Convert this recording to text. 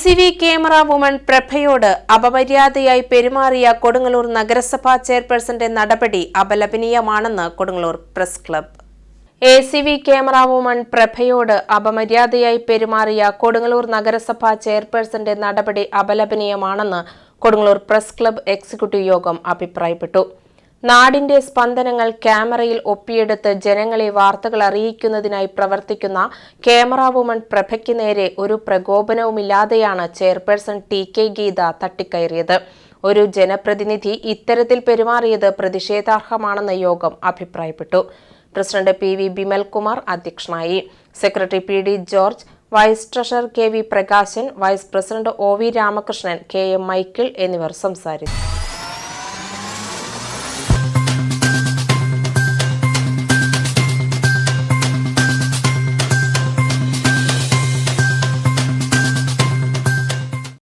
C V camera woman പ്രഭയോട് അപമര്യാദയായി പെരുമാറിയ കൊടുങ്ങല്ലൂർ നഗരസഭാ ചെയർപേഴ്സന്റെ നടപടി അപലപനീയമാണെന്ന് Kodungallur press club A C V camera woman പ്രഭയോട് അപമര്യാദയായി പെരുമാറിയ കൊടുങ്ങല്ലൂർ നഗരസഭാ ചെയർപേഴ്സന്റെ നടപടി അപലപനീയമാണെന്ന് കൊടുങ്ങല്ലൂർ പ്രസ് ക്ലബ്ബ് എക്സിക്യൂട്ടീവ് യോഗം അഭിപ്രായപ്പെട്ടു. നാടിന്റെ സ്പന്ദനങ്ങൾ ക്യാമറയിൽ ഒപ്പിയെടുത്ത് ജനങ്ങളെ വാർത്തകൾ അറിയിക്കുന്നതിനായി പ്രവർത്തിക്കുന്ന ക്യാമറ വുമൺ പ്രഭയ്ക്ക് നേരെ ഒരു പ്രകോപനവുമില്ലാതെയാണ് ചെയർപേഴ്സൺ ടി കെ ഗീത തട്ടിക്കയറിയത്. ഒരു ജനപ്രതിനിധി ഇത്തരത്തിൽ പെരുമാറിയത് പ്രതിഷേധാർഹമാണെന്ന് യോഗം അഭിപ്രായപ്പെട്ടു. പ്രസിഡന്റ് പി വി ബിമൽകുമാർ അധ്യക്ഷനായി. Secretary P D George vice treasurer K V Prakashan vice president O V Ramakrishnan K M Michael എന്നിവർ സംസാരിച്ചു.